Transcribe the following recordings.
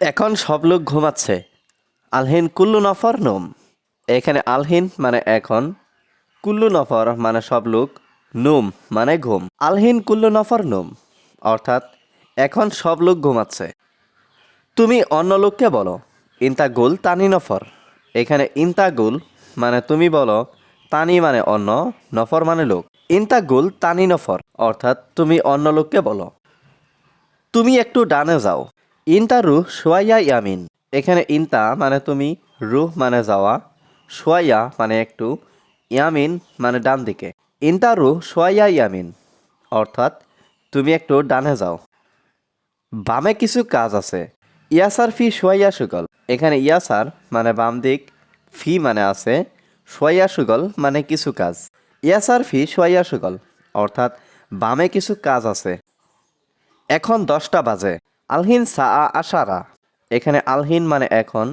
এখন সব লোক ঘুমাচ্ছে। আলহিন কুল্লু নফর নোম। এখানে আলহিন মানে এখন, কুল্লু নফর মানে সব লোক, নুম মানে ঘুম। আলহিন কুল্লু নফর নুম, অর্থাৎ এখন সব লোক ঘুমাচ্ছে। তুমি অন্য লোককে বলো, ইন্তা গুল তানি নফর। এখানে ইন্তা গুল মানে তুমি বলো, তানি মানে অন্য, নফর মানে লোক। ইন্তা গুল তানি নফর, অর্থাৎ তুমি অন্য লোককে বলো। তুমি একটু ডানে যাও। ইনতা রুহ সোয়াইয়া ইয়ামিন। এখানে ইনতা মানে তুমি রুহ মানে যাওয়া সোয়াইয়া মানে একটু, ইয়ামিন মানে ডান দিকে ইনতা রুহ সোয়াইয়া ইয়ামিন, অর্থাৎ তুমি একটু ডানে যাও। বামে কিছু কাজ আছে। ইয়াসার ফি সোয়াইয়া সুগল। এখানে ইয়াসার মানে বাম দিক, ফি মানে আছে সোয়াইয়া সুগল মানে কিছু কাজ। ইয়াসার ফি সোয়াইয়া সুগল, অর্থাৎ বামে কিছু কাজ আছে। এখন দশটা বাজে। আলহিন সা আ আশারা। এখানে আলহিন মানে এখন,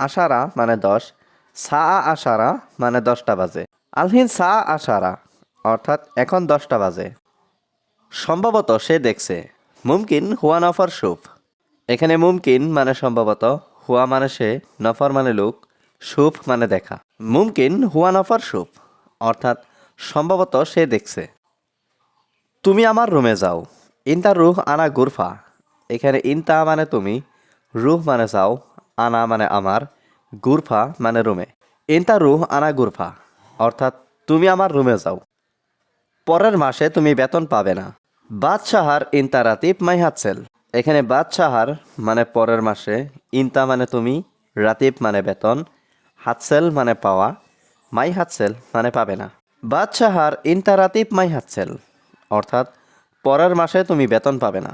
আশারা মানে দশ সা আ আশারা মানে দশটা বাজে। আলহিন সা আশারা, অর্থাৎ এখন দশটা বাজে। সম্ভবত সে দেখছে, মুমকিন হুয়া নফর সুফ। এখানে মুমকিন মানে সম্ভবত, হুয়া মানে সে, নফর মানে লোক, সুফ মানে দেখা। মুমকিন হুয়া নফর সুফ, অর্থাৎ সম্ভবত সে দেখছে। তুমি আমার রুমে যাও ইনতা রুহ আনা গুরফা এখানে ইনতা মানে তুমি, রুহ মানে যাও আনা মানে আমার গুরফা মানে রুমে ইনতা রুহ, আনা, গুরফা, অর্থাৎ তুমি আমার রুমে যাও। পরের মাসে তুমি বেতন পাবে না। বাদশাহার ইনতা রাতিব মাই হাতসেল এখানে বাদশাহার মানে পরের মাসে, ইনতা মানে তুমি, রাতিব মানে বেতন হাতসেল মানে পাওয়া মাই হাতসেল মানে পাবে না। বাদশাহার ইনতা রাতিব মাই হাতসেল অর্থাৎ পরের মাসে তুমি বেতন পাবে না।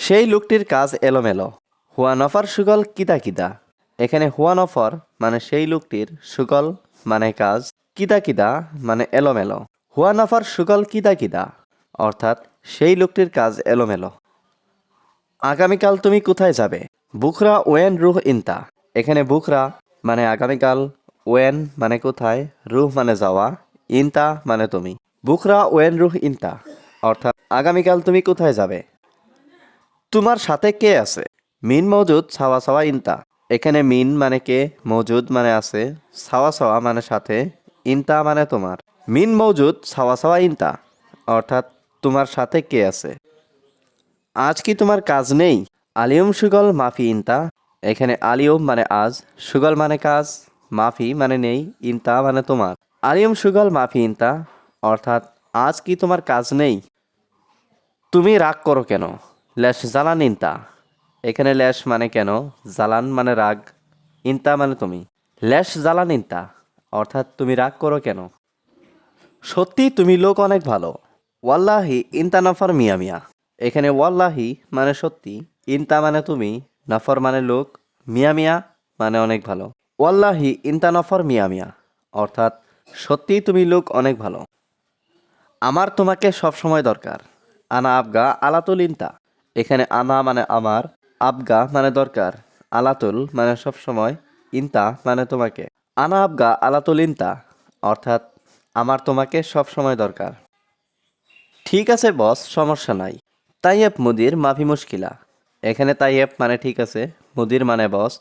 সেই লোকটির কাজ এলোমেলো। হুয়া নফর সুগল কিদা কিদা এখানে হুয়া নফর মানে সেই লোকটির সুগল মানে কাজ কিদা কিদা মানে এলোমেলো। হুয়া নফর সুগল কিদা কিদা অর্থাৎ সেই লোকটির কাজ এলোমেলো। আগামীকাল তুমি কোথায় যাবে? বুখরা ওয়েন রুহ ইনতা। এখানে বুখরা মানে আগামীকাল, ওয়েন মানে কোথায়? রুহ মানে যাওয়া, ইনতা মানে তুমি। বুখরা ওয়েন রুহ ইনতা। অর্থাৎ আগামীকাল তুমি কোথায় যাবে? তোমার সাথে কে আছে? মিন মজুদ, ছাওয়া ছাওয়া ইনতা। এখানে মিন মানে কে, মজুদ মানে আছে, ছাওয়া ছাওয়া মানে সাথে, ইনতা মানে তোমার। মিন মজুদ, ছাওয়া ছাওয়া ইনতা, অর্থাৎ তোমার সাথে কে আছে। আজ কি তোমার কাজ নেই? আলিয়ম সুগল, মাফি ইনতা। এখানে আলিয়ম মানে আজ, সুগল মানে কাজ, মাফি মানে নেই, ইনতা মানে তোমার। আলিয়ম সুগল, মাফি ইনতা, অর্থাৎ আজ কি তোমার কাজ নেই? তুমি রাগ করো কেন? ল্যাশ জ্বালান ইনতা। এখানে ল্যাশ মানে কেন? জ্বালান মানে রাগ। ইনতা মানে তুমি। ল্যাশ জ্বালান ইনতা, অর্থাৎ তুমি রাগ করো কেন? সত্যি তুমি লোক অনেক ভালো। ওয়াল্লাহি ইনতা নফর মিয়া মিয়া। এখানে ওয়াল্লাহি মানে সত্যি, ইনতা মানে তুমি, নফর মানে লোক, মিয়া মিয়া মানে অনেক ভালো। ওয়াল্লাহি ইনতা নফর মিয়া মিয়া, অর্থাৎ সত্যি তুমি লোক অনেক ভালো। আমার তোমাকে সবসময় দরকার। আনা আবগা আলাতুল ইনতা। এখানে আনা মানে আমার, আবগা মানে দরকার, আলাতুল মানে সবসময় ইনতা মানে তোমাকে। আনা, আবগা, আলাতুল, ইনতা, অর্থাৎ আমার তোমাকে সবসময় দরকার। ঠিক আছে, বস, সমস্যা নাই। তাইয়েব মুদির মাফি মুশকিলা। এখানে তাইয়েব মানে ঠিক আছে, মুদির মানে বস,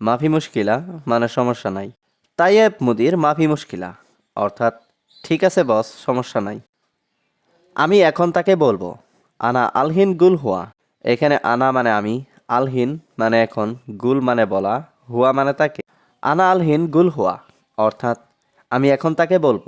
মাফি মুশকিলা মানে সমস্যা নাই। তাইয়েব মুদির মাফি মুশকিলা, অর্থাৎ ঠিক আছে, বস, সমস্যা নাই। আমি এখন তাকে বলব আনা আলহিন গুল হুয়া। এখানে আনা মানে আমি, আলহিন মানে এখন, গুল মানে বলা, হুয়া মানে তাকে। আনা আলহিন গুল হুয়া, অর্থাৎ আমি এখন তাকে বলব।